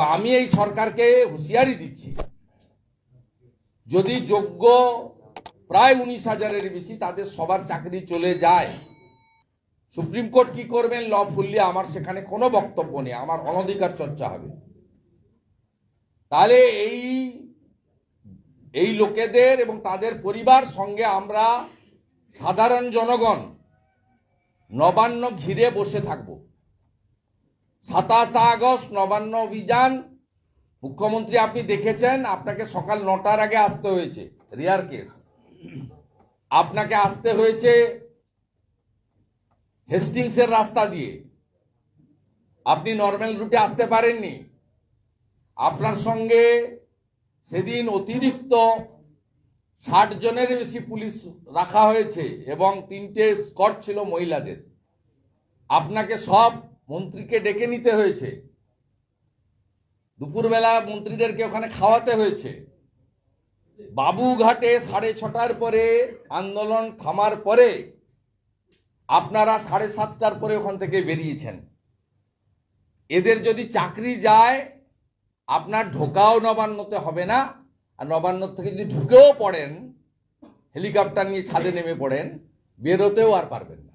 এবং আমি এই সরকারকে হুঁশিয়ারি দিচ্ছি। যদি যোগ্য প্রায় উনিশ হাজারের বেশি তাদের সবার চাকরি চলে যায়, সুপ্রিম কোর্ট কি করবেন ল ফুললি আমার সেখানে কোনো বক্তব্য নেই, আমার অনধিকার চর্চা হবে। তাহলে এই এই লোকেদের এবং তাদের পরিবার সঙ্গে আমরা সাধারণ জনগণ নবান্ন ঘিরে বসে থাকব। সাতাশ আগস্ট নবান্ন অভিযান। মুখ্যমন্ত্রী আপনি দেখেছেন, আপনাকে সকাল নটার আগে আসতে হয়েছে, রিয়ার কেস। আপনাকে আসতে হয়েছে হেস্টিংসের রাস্তা দিয়ে। আপনি নর্মাল রুটে আসতে পারেননি। আপনার সঙ্গে সেদিন অতিরিক্ত ষাট জনের বেশি পুলিশ রাখা হয়েছে এবং তিনটে স্কট ছিল মহিলাদের। আপনাকে সব মন্ত্রীকে ডেকে নিতে হয়েছে। দুপুরবেলা মন্ত্রীদেরকে ওখানে খাওয়াতে হয়েছে। বাবুঘাটে সাড়ে ছটার পরে আন্দোলন থামার পরে আপনারা সাড়ে সাতটার পরে ওখান থেকে বেরিয়েছেন। এদের যদি চাকরি যায়, আপনার ঢোকাও নবান্নতে হবে না। আর নবান্ন থেকে যদি ঢুকেও পড়েন, হেলিকপ্টার নিয়ে ছাদে নেমে পড়েন, বেরোতেও আর পারবেন না।